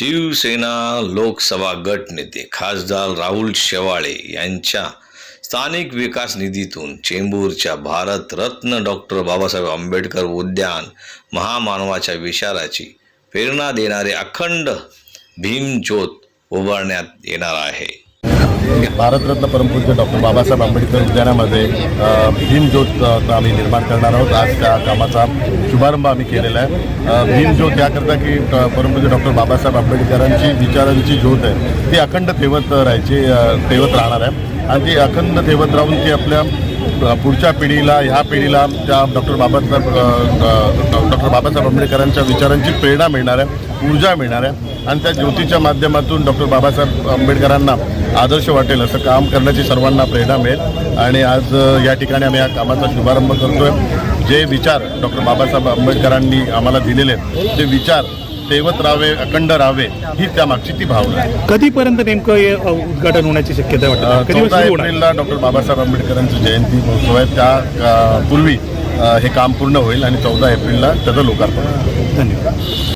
शिवसेना लोकसभा गट नेते खासदार राहुल शेवाळे यांच्या स्थानिक विकास निधीतून चेंबूरच्या भारतरत्न डॉक्टर बाबासाहेब आंबेडकर उद्यान महामानवाच्या विचाराची प्रेरणा देणारे अखंड भीमज्योत उभारण्यात येणार आहे. भारतरत्न परमपूज्य डॉक्टर बाबासाहेब आंबेडकर उद्यानामध्ये भीमज्योत आम्ही निर्माण करणार आहोत. आज त्या कामाचा शुभारंभ आम्ही केलेला आहे. भीमज्योत याकरता की परमपूज्य डॉक्टर बाबासाहेब आंबेडकरांची विचारांची ज्योत आहे ती अखंड ठेवत राहायची ठेवत राहणार आहे. आणि ती अखंड ठेवत राहून ती आपल्या पुढच्या पिढीला ह्या पिढीला त्या डॉक्टर बाबासाहेब डॉक्टर बाबासाहेब आंबेडकरांच्या विचारांची प्रेरणा मिळणार आहे ऊर्जा मिळणार आहे. आणि त्या ज्योतीच्या माध्यमातून डॉक्टर बाबासाहेब आंबेडकरांना आदर्श वाटेल असं काम करण्याची सर्वांना प्रेरणा मिळेल. आणि आज या ठिकाणी आम्ही या कामाचा शुभारंभ करतोय. जे विचार डॉक्टर बाबासाहेब आंबेडकरांनी आम्हाला दिलेले आहेत ते विचार तेवत राहावे अखंड राहावे ही त्यामागची ती भावना कधीपर्यंत नेमकं हे उद्घाटन होण्याची शक्यता अ, वाटते? कधी चौदा एप्रिलला डॉक्टर बाबासाहेब आंबेडकरांची जयंती महोत्सव आहे. त्या पूर्वी हे काम पूर्ण होईल आणि चौदा एप्रिलला त्याचं लोकार्पण धन्यवाद.